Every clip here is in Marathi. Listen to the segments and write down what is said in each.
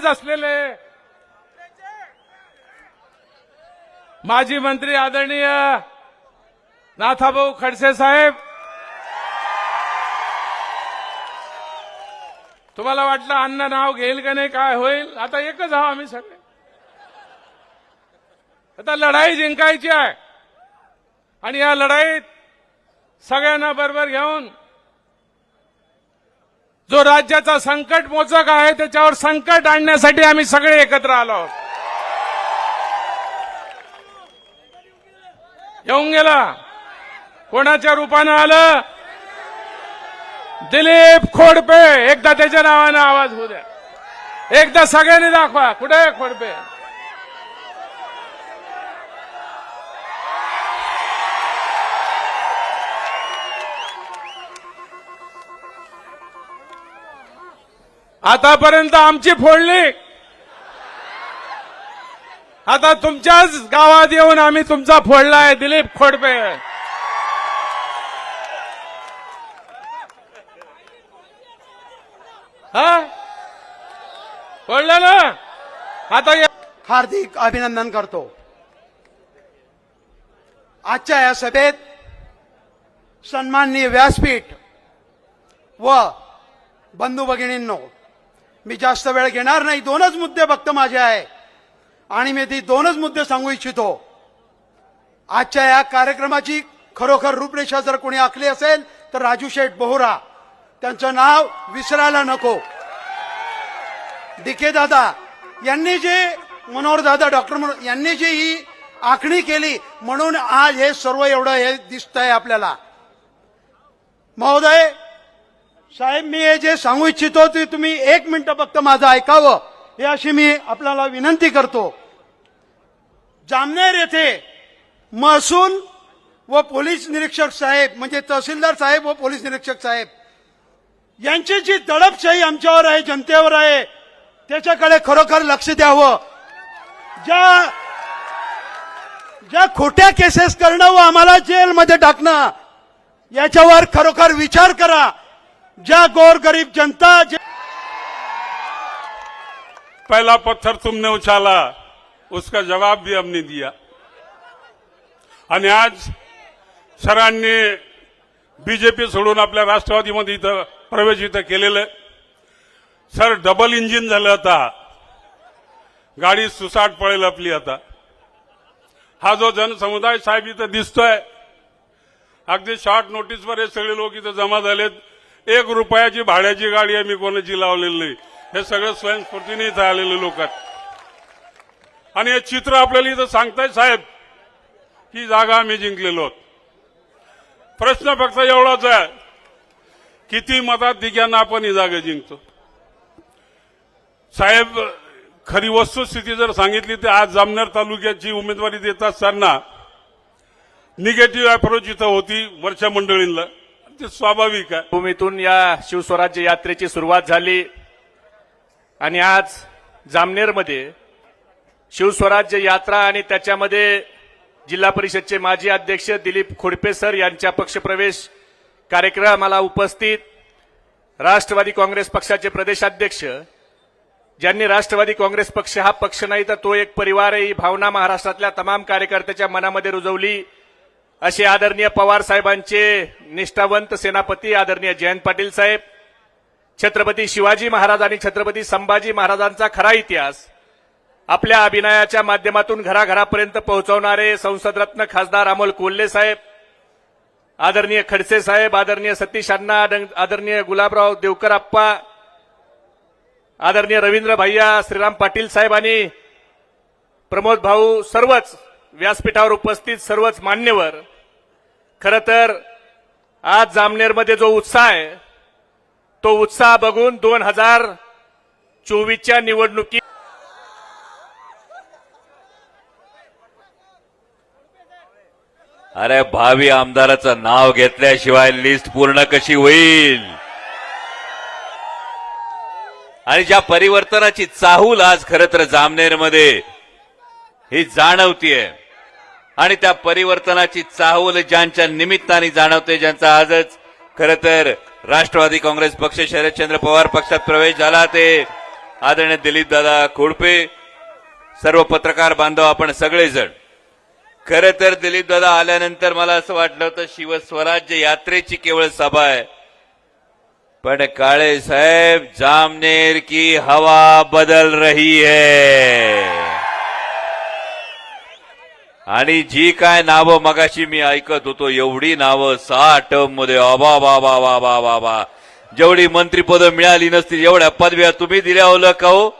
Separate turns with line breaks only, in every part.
झालेले असलेले माजी मंत्री आदरणीय नाथाभाऊ खडसे साहेब तुम्हाला वाटलं अन्न नाव घेईल का नाही काय होईल? आता एकच आहो आम्ही सगळे. आता लढाई जिंकायची आहे. आणि या लढाईत सगळ्यांना बरोबर घेऊन जो राज्याचा संकट मोचक आहे त्याच्यावर संकट आणण्यासाठी आम्ही सगळे एकत्र आलो आहोत. येऊन गेला. कोणाच्या रूपानं आलं? दिलीप खोडपे. एकदा त्याच्या नावानं आवाज होऊ द्या. एकदा सगळ्यांनी दाखवा. कुठे खोडपे? आतापर्यंत आमची फोडली आता तुमच्याच गावात येऊन आम्ही तुमचा फोडला आहे दिलीप खोडपे. हा? फोडलं ना? आता
हार्दिक अभिनंदन करतो. आजच्या या सभेत सन्माननीय व्यासपीठ व बंधू भगिनींनो मी जास्त वेळ घेणार नाही. दोनच मुद्दे फक्त माझे आहे. आणि मी ती दोनच मुद्दे सांगू इच्छितो. आजच्या या कार्यक्रमाची खरोखर रूपरेषा जर कोणी आखली असेल तर राजू शेठ बोहरा. त्यांचं नाव विसरायला नको. डिके दादा यांनी जे मनोहर दादा डॉक्टर मनोहर यांनी जी ही आखणी केली म्हणून आज हे सर्व एवढं हे दिसतंय आपल्याला. महोदय साहेब मी हे जे सांगू इच्छितो ते तुम्ही एक मिनिट फक्त माझं ऐकावं. हे अशी मी आपल्याला विनंती करतो. जामनेर येथे महसूल व पोलीस निरीक्षक साहेब म्हणजे तहसीलदार साहेब व पोलीस निरीक्षक साहेब यांची जी दडपशाही आमच्यावर आहे जनतेवर आहे त्याच्याकडे खरोखर लक्ष द्यावं. ज्या ज्या खोट्या केसेस करणं व आम्हाला जेलमध्ये टाकणं याच्यावर खरोखर विचार करा. ज्या गोरगरीब जनता जे
पहला पत्थर तुमने उछाला उसका जवाब भी हमने दिया। आणि आज सरांनी बीजेपी सोडून आपल्या राष्ट्रवादीमध्ये इथं प्रवेश इथं केलेलं सर डबल इंजिन झालं आता. गाडी सुसाट पळेल आपली आता. हा जो जनसमुदाय साहेब इथं दिसतोय अगदी शॉर्ट नोटीसवर हे सगळे लोक इथं जमा झालेत. एक रुपयाची भाड्याची गाडी आम्ही कोणाची लावलेली नाही. हे सगळं स्वयंस्फूर्तीने इथं आलेले लोक आहेत. आणि हे चित्र आपल्याला इथं सांगताय साहेब ही जागा आम्ही जिंकलेलो आहोत. प्रश्न फक्त एवढाच आहे किती मतात दिग्यांना आपण ही जागा जिंकतो? साहेब खरी वस्तुस्थिती जर सांगितली तर आज जामनेर तालुक्याची उमेदवारी देत असताना निगेटिव्ह अप्रोच इथं होती वरच्या मंडळींना. ते स्वाभाविक आहे.
भूमीतून या शिवस्वराज्य यात्रेची सुरुवात झाली आणि आज जामनेरमध्ये शिवस्वराज्य यात्रा आणि त्याच्यामध्ये जिल्हा परिषदचे माजी अध्यक्ष दिलीप खोडपे सर यांच्या पक्षप्रवेश कार्यक्रमाला उपस्थित राष्ट्रवादी काँग्रेस पक्षाचे प्रदेशाध्यक्ष ज्यांनी राष्ट्रवादी काँग्रेस पक्ष हा पक्ष नाही तर तो एक परिवार आहे ही भावना महाराष्ट्रातल्या तमाम कार्यकर्त्याच्या मनामध्ये रुजवली. असे आदरणीय पवार साहेबांचे निष्ठावंत सेनापती आदरणीय जयंत पाटील साहेब छत्रपती शिवाजी महाराज आणि छत्रपती संभाजी महाराजांचा खरा इतिहास आपल्या अभिनयाच्या माध्यमातून घराघरापर्यंत पोहोचवणारे संसदरत्न खासदार अमोल कोल्हे साहेब आदरणीय खडसे साहेब आदरणीय सतीश अण्णा आदरणीय गुलाबराव देवकर आप्पा आदरणीय रवींद्र भैया श्रीराम पाटील साहेब आणि प्रमोद भाऊ सर्वच व्यासपीठावर उपस्थित सर्वच मान्यवर खर तर आज जामनेरमध्ये जो उत्साह आहे तो उत्साह बघून दोन हजार चोवीसच्या निवडणुकीत
अरे भावी आमदाराचं नाव घेतल्याशिवाय लिस्ट पूर्ण कशी होईल? आणि ज्या परिवर्तनाची चाहूल आज खरं तर जामनेरमध्ये ही जाणवतीये. आणि त्या परिवर्तनाची चाहूल ज्यांच्या निमित्ताने जाणवते ज्यांचा आजच खरं तर राष्ट्रवादी काँग्रेस पक्ष शरदचंद्र पवार पक्षात प्रवेश झाला ते. आदरणीय दिलीप दादा खोडपे सर्व पत्रकार बांधव आपण सगळेजण. खरं तर दिलीप दादा आल्यानंतर मला असं वाटलं होतं शिवस्वराज्य यात्रेची केवळ सभा आहे. पण काळे साहेब जामनेर की हवा बदल रही है. आणि जी काय नावं मगाशी मी ऐकत होतो एवढी नावं सहा टर्ममध्ये अबा बाबा बाबा बाबा जेवढी मंत्रीपद मिळाली नसतील एवढ्या पदव्या तुम्ही दिल्या होलं का हो?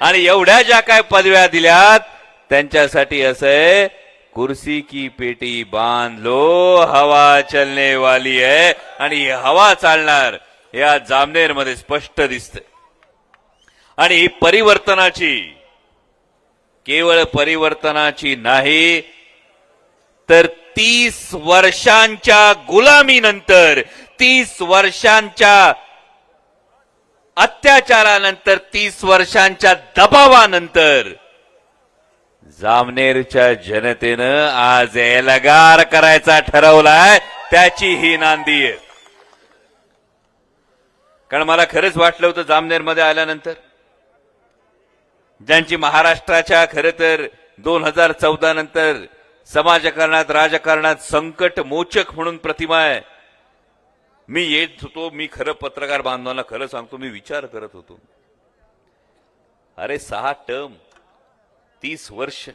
आणि एवढ्या ज्या काय पदव्या दिल्यात त्यांच्यासाठी असं आहे कुर्सी की पेटी बांध लो हवा चलने वाली आहे. आणि हवा चालणार या जामनेरमध्ये स्पष्ट दिसतंय. आणि ही परिवर्तनाची केवळ परिवर्तनाची नाही तर तीस वर्षांच्या गुलामीनंतर तीस वर्षांच्या अत्याचारानंतर तीस वर्षांच्या दबावानंतर जामनेरच्या जनतेनं आज एलगार करायचा ठरवलाय त्याची ही नांदी आहे. कारण मला खरंच वाटलं होतं जामनेरमध्ये आल्यानंतर. ज्यांची महाराष्ट्राच्या खरं तर दोन हजार चौदा नंतर समाजकारणात राजकारणात संकट मोचक म्हणून प्रतिमा आहे. मी येत होतो मी खरं पत्रकार बांधवांना खरं सांगतो मी विचार करत होतो. अरे सहा टर्म तीस वर्ष.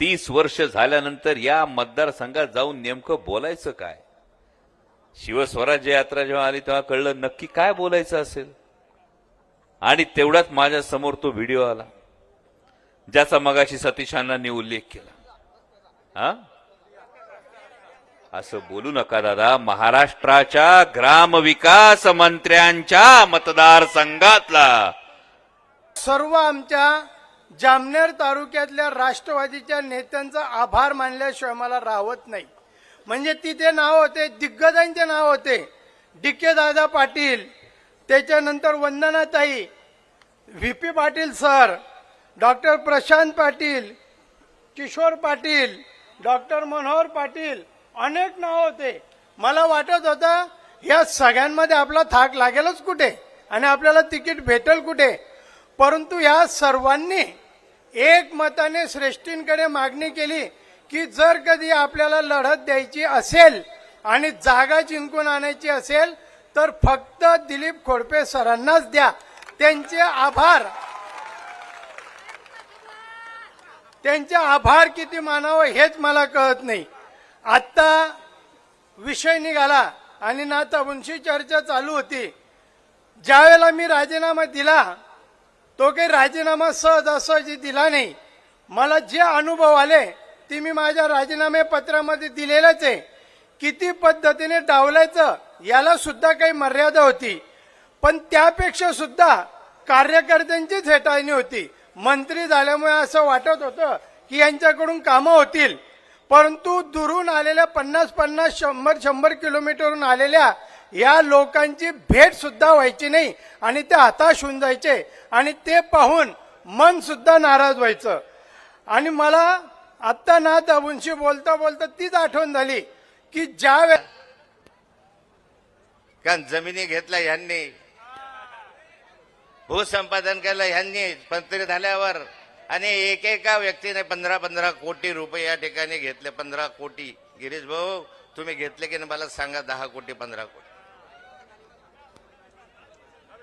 तीस वर्ष झाल्यानंतर या मतदारसंघात जाऊन नेमकं बोलायचं काय? शिवस्वराज्य यात्रा जेव्हा आली तेव्हा कळलं नक्की काय बोलायचं असेल? आणि तेवढ्यात माझ्यासमोर तो व्हिडिओ आला ज्याचा मगाशी सतीशांनी उल्लेख केला. हा? असं बोलू नका दादा महाराष्ट्राच्या ग्रामविकास मंत्र्यांच्या मतदारसंघातला
सर्व आमच्या जामनेर तालुक्यातल्या राष्ट्रवादीच्या नेत्यांचा आभार मानल्याशिवाय मला राहत नाही. म्हणजे तिथे नाव होते दिग्गजांचे नाव होते. डिके दादा पाटील त्याच्यानंतर वंदनाताई V P Patil sir doctor Prashant Patil Kishor Patil doctor Manohar Patil अनेक नाव होते. मला वाटत होतं या सगळ्यांमध्ये आपला थाक लागेलच कुठे? आणि आपल्याला तिकीट भेटेल कुठे? परंतु या सर्वांनी एक मताने श्रेष्ठींकडे मागणी केली की जर कधी आपल्याला लढत द्यायची असेल आणि जागा जिंकून आणायची असेल तर फक्त दिलीप खोडपे सरांनाच द्या. त्यांचे आभार. त्यांचे आभार किती मानावं हेच मला कळत नाही. आत्ता विषय निघाला आणि नातावंशी चर्चा चालू होती. ज्यावेळेला मी राजीनामा दिला तो काही राजीनामा सहज असहजी दिला नाही. मला जे अनुभव आले ते मी माझ्या राजीनामे पत्रामध्ये दिलेलंच आहे. किती पद्धतीने डावलायचं याला सुद्धा काही मर्यादा होती. पण त्यापेक्षा सुद्धा कार्यकर्त्यांचीच हेटाळणी होती. मंत्री झाल्यामुळे असं वाटत होतं की यांच्याकडून कामं होतील. परंतु दुरून आलेल्या पन्नास पन्नास शंभर शंभर किलोमीटरहून आलेल्या या लोकांची भेट सुद्धा व्हायची नाही आणि ते हताश होऊन जायचे आणि ते पाहून मन सुद्धा नाराज व्हायचं. आणि मला आत्ता ना दाबूंशी बोलता बोलता तीच आठवण झाली की ज्या वेळेस
कारण जमिनी घेतल्या ह्यांनी. भूसंपादन केलं यांनी मंत्री झाल्यावर. आणि एकेका व्यक्तीने पंधरा पंधरा कोटी रुपये या ठिकाणी घेतले पंधरा कोटी. गिरीश भाऊ तुम्ही घेतले की नाही मला सांगा दहा कोटी पंधरा कोटी.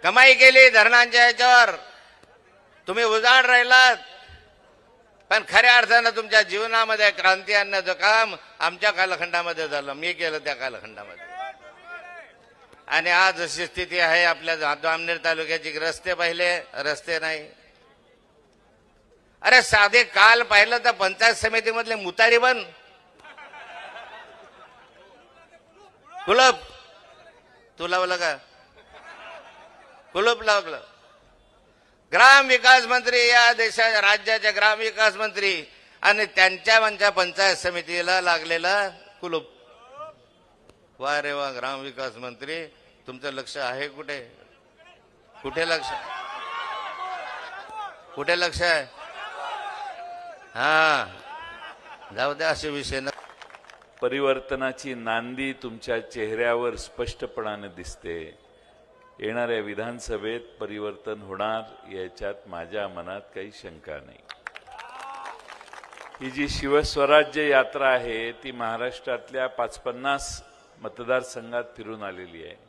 कमाई केली धरणांच्या याच्यावर. तुम्ही उजाड राहिलात. पण खऱ्या अर्थानं तुमच्या जीवनामध्ये क्रांती आणण्याचं काम आमच्या कालखंडामध्ये झालं. मी केलं त्या कालखंडामध्ये. आणि आज अशी स्थिती आहे आपल्या जामनेर तालुक्याची रस्ते पाहिले रस्ते नाही. अरे साधे काल पाहिलं तर पंचायत समितीमधले मुतारी बन कुलप. तू लावलं का? कुलूप लावलं. ग्राम विकास मंत्री या देशाच्या राज्याच्या ग्राम विकास मंत्री आणि त्यांच्या म्हणजे पंचायत समितीला लागलेला कुलूप. वा रे वा ग्राम विकास मंत्री. तुमचं लक्ष आहे कुठे? कुठे लक्ष? कुठे लक्ष आहे? हा. जाऊ द्या असे विषय न
परिवर्तनाची नांदी तुमच्या चेहऱ्यावर स्पष्टपणाने दिसते. येणाऱ्या विधानसभेत परिवर्तन होणार याच्यात माझ्या मनात काही शंका नाही. ही जी शिवस्वराज्य यात्रा आहे ती महाराष्ट्रातल्या पाच पन्नास मतदारसंघात फिरून आलेली आहे.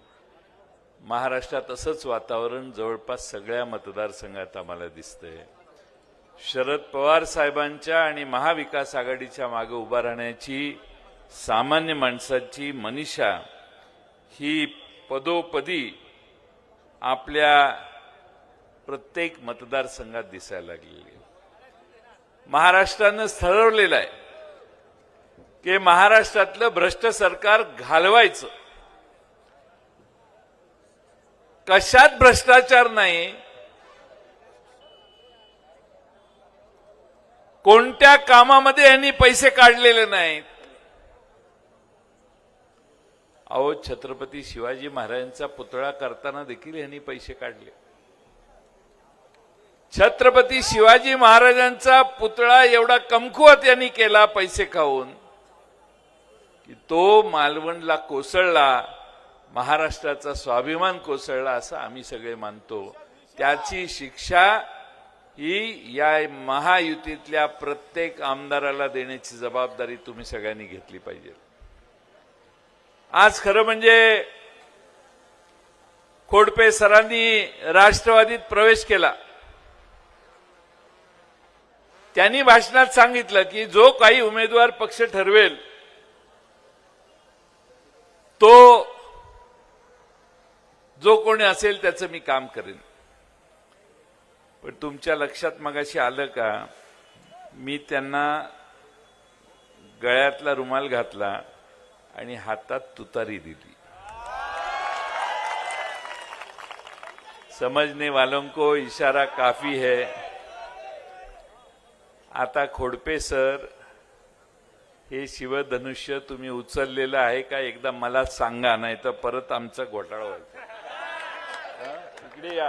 महाराष्ट्रात असंच वातावरण जवळपास सगळ्या मतदारसंघात आम्हाला दिसतंय. शरद पवार साहेबांच्या आणि महाविकास आघाडीच्या मागे उभा राहण्याची सामान्य माणसाची मनीषा ही पदोपदी आपल्या प्रत्येक मतदारसंघात दिसायला लागलेली महाराष्ट्रानं ठरवलेलं आहे की महाराष्ट्रातलं भ्रष्ट सरकार घालवायचं. कशात भ्रष्टाचार नाही? कोणत्या कामामध्ये यांनी पैसे काढलेले नाहीत? अहो छत्रपती शिवाजी महाराजांचा पुतळा करताना देखील यांनी पैसे काढले. छत्रपती शिवाजी महाराजांचा पुतळा एवढा कमकुवत यांनी केला पैसे खाऊन की तो मालवणला कोसळला. महाराष्ट्राचा स्वाभिमान कोसळला असं आम्ही सगळे मानतो. त्याची शिक्षा ही या महायुतीतल्या प्रत्येक आमदाराला देण्याची जबाबदारी तुम्ही सगळ्यांनी घेतली पाहिजे. आज खरं म्हणजे खोडपे सरांनी राष्ट्रवादीत प्रवेश केला. त्यांनी भाषणात सांगितलं की जो काही उमेदवार पक्ष ठरवेल तो जो कोणी असेल त्याचं मी काम करेन. पण तुमच्या लक्षात मगाशी आलं का मी त्यांना गळ्यातला रुमाल घातला आणि हातात तुतारी दिली. समजने वालों को इशारा काफी है. आता खोडपे सर हे शिवधनुष्य तुम्ही उचललेलं आहे का? एकदा मला सांगा नाही तर परत आमचा घोटाळा व्हायचा. हा? इकडे या